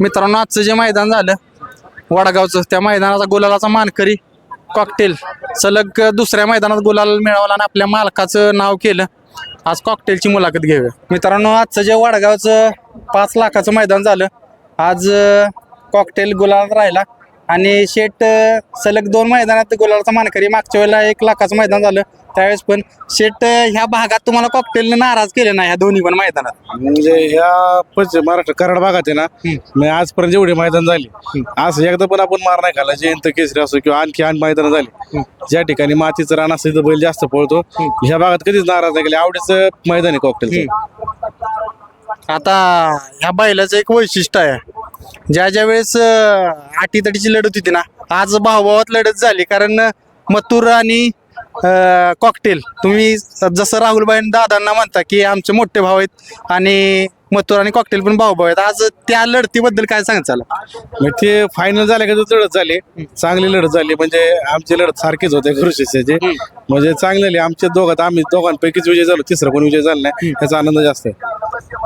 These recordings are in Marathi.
मित्रांनो आजचं जे मैदान झालं वडगावचं त्या मैदानाचा गुलालाचा मानकरी कॉकटेल सलग दुसऱ्या मैदानात गुलाल मिळवला आणि आपल्या मालकाचं नाव केलं. आज कॉकटेलची मुलाखत घेऊया. मित्रांनो आजचं जे वडगावचं पाच लाखाचं मैदान झालं आज कॉकटेल गुलाल राहिला. आणि शेट अं, सलग दोन मैदानात गुलालाचा मानकरी मागच्या वेळेला एक लाखाचं मैदान झालं. त्यावेळेस पण शेट अं, ह्या भागात तुम्हाला कॉकटेलने नाराज केले नाही ह्या दोन्ही पण मैदानात? म्हणजे ह्या पश्चिम महाराष्ट्र कराड भागात आहे ना म्हणजे आजपर्यंत जेवढे मैदान झाले असं एकदा पण आपण मार नाही खाल्ला जयंत केसरी असो किंवा आणखी आठ मैदान झाली. ज्या ठिकाणी मातीचं रान असतं तिथं बैल जास्त पळतो. ह्या भागात कधीच नाराज नाही केले आवडीचं मैदान आहे कॉकटेलचं आता ह्या बैलाचं एक वैशिष्ट्य आहे. ज्या ज्या वेळेस आटीतटीची लढत होती ना आज भावभावात लढत झाली. कारण मथुर आणि कॉकटेल तुम्ही जसं राहुलबाई दादांना म्हणता की आमचे मोठे भाऊ आहेत आणि मथुर आणि कॉकटेल पण भाऊ भाऊ आहेत. आज त्या लढतीबद्दल काय म्हणजे ते फायनल झाले का लढत झाली. चांगली लढत झाली. म्हणजे आमची लढत सारखीच होते गुरुशिष्याचे म्हणजे चांगले आमच्या दोघात आम्ही दोघांपैकीच विजय झालो. तिसरा पण विजय झाला नाही. याचा आनंद जास्त आहे.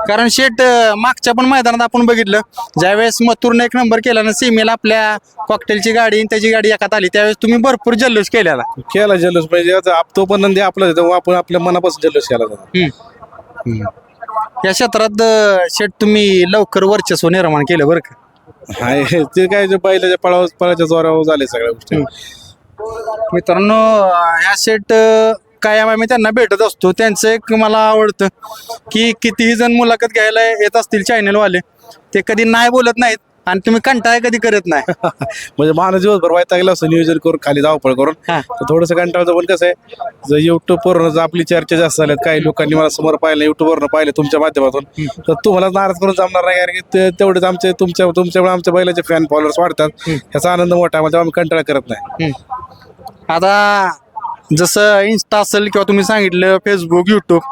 कारण शेट अं, मागच्या पण मैदानात आपण बघितलं ज्यावेळेस मथुरने एक नंबर केला ना सीमेला आपल्या कॉकटेलची गाडी आणि त्याची गाडी एकात आली त्यावेळेस तुम्ही भरपूर जल्लोष केलेला केला जल्लोष म्हणजे आता आप- तो पण नंदी आपला आहे, तेव्हा आपण आपल्या मनापासून जल्लोष केला जातो या क्षेत्रात अं, शेट तुम्ही लवकर वर्चस्व निर्माण केलं बरं का? हाय ते काय जे बैलाच्या पळाव पळाच्या जोरावर झाले सगळ्या गोष्टी. मित्रांनो अं, ह्या शेट अं, कायम आम्ही त्यांना भेटत असतो. त्यांचं एक मला आवडतं की कितीही जण मुलाखत घ्यायला येत असतील चॅनलवाले ते कधी नाही बोलत नाहीत आणि तुम्ही कंटाळा कधी करत नाही. म्हणजे माणूस दिवसभर वैतागला असं नियोजन करून खाली धावपळ करून. तर थोडंसं कंटाळतं पण कसं आहे जर युट्यूबवर जर आपली चर्चा जास्त झाल्यात काही लोकांनी मला समोर पाहिलं युट्यूबवरनं पाहिलं तुमच्या माध्यमातून तर तुम्हाला नाराज करून जमणार नाही कारण की तेवढेच आमचे तुमच्या तुमच्यामुळे आमच्या बैलाचे फॅन फॉलोअर्स वाढतात. याचा आनंद मोठा म्हणजे आम्ही कंटाळा करत नाही. आता जसं इन्स्टा असेल किंवा तुम्ही सांगितलं फेसबुक युट्यूब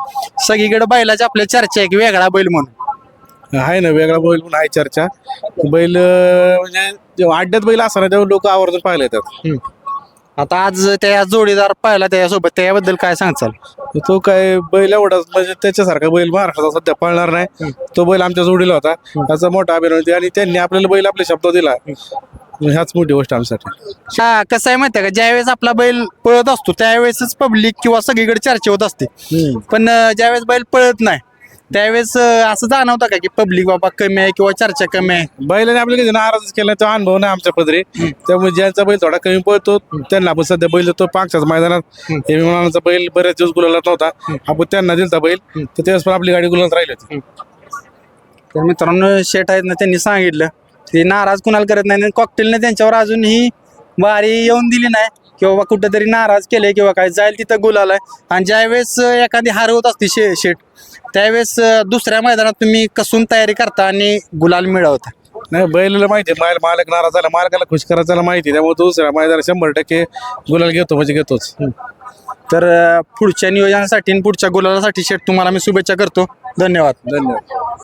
सगळीकडे बैलाची आपल्या चर्चा आहे की वेगळा बैल म्हणून. आहे ना वेगळा बैल पण आहे चर्चा. बैल अं, म्हणजे जेव्हा अड्ड्यात बैल असणार तेव्हा लोक आवर्जून पाहायला येतात. आता आज त्या जोडीदार पाहिला त्याच्यासोबत त्याबद्दल काय सांगचाल तो काय बैल एवढाच म्हणजे त्याच्यासारखा बैल महाराष्ट्रात सध्या पळणार नाही. तो बैल आमच्या जोडीला होता. त्याचा मोठा अभिनव होती आणि त्यांनी आपल्याला बैल आपले शब्द दिला. ह्याच मोठी गोष्ट आमच्यासाठी. हा कसं आहे माहिती आहे का? ज्यावेळेस आपला बैल पळत असतो त्यावेळेसच पब्लिक किंवा सगळीकडे चर्चा होत असते. पण अं, ज्यावेळेस बैल पळत नाही त्यावेळेस अं, असं जाणवतं का की पब्लिक बाबा कमी आहे किंवा चर्चा कमी आहे? बैलाने आपल्याला कधी नाराज केला तो अनुभव नाही आमच्या पदरी. त्यामुळे ज्यांचा बैल थोडा कमी पळतो त्यांना आपण सध्या बैल तो पाचच्याच मैदानात. हे विमानाचा बैल बरेच दिवस गुलाला नव्हता. आपण त्यांना दिलता बैल तर त्यावेळेस पण आपली गाडी गुलात राहिली होती. तर मित्रांनो शेट आहेत ना त्यांनी सांगितलं ते नाराज कुणाला करत नाही कॉकटेलने त्यांच्यावर अजूनही वारी येऊन दिली नाही. किंवा कुठंतरी नाराज केले किंवा काय जाईल तिथं गुलाल आहे. आणि ज्यावेळेस एखादी हार होत असते शे शेट त्यावेळेस दुसऱ्या मैदानात तुम्ही कसून तयारी करता आणि गुलाल मिळवता? नाही बैलाला माहिती आहे, माल मालक नाराज झाला मालकाला खुश करायला माहिती आहे. त्यामुळे तो दुसऱ्या मैदानात शंभर टक्के गुलाल घेतो म्हणजे घेतोच. तर अं, पुढच्या नियोजनासाठी आणि पुढच्या गुलालासाठी शेट तुम्हाला मी शुभेच्छा करतो. धन्यवाद. धन्यवाद.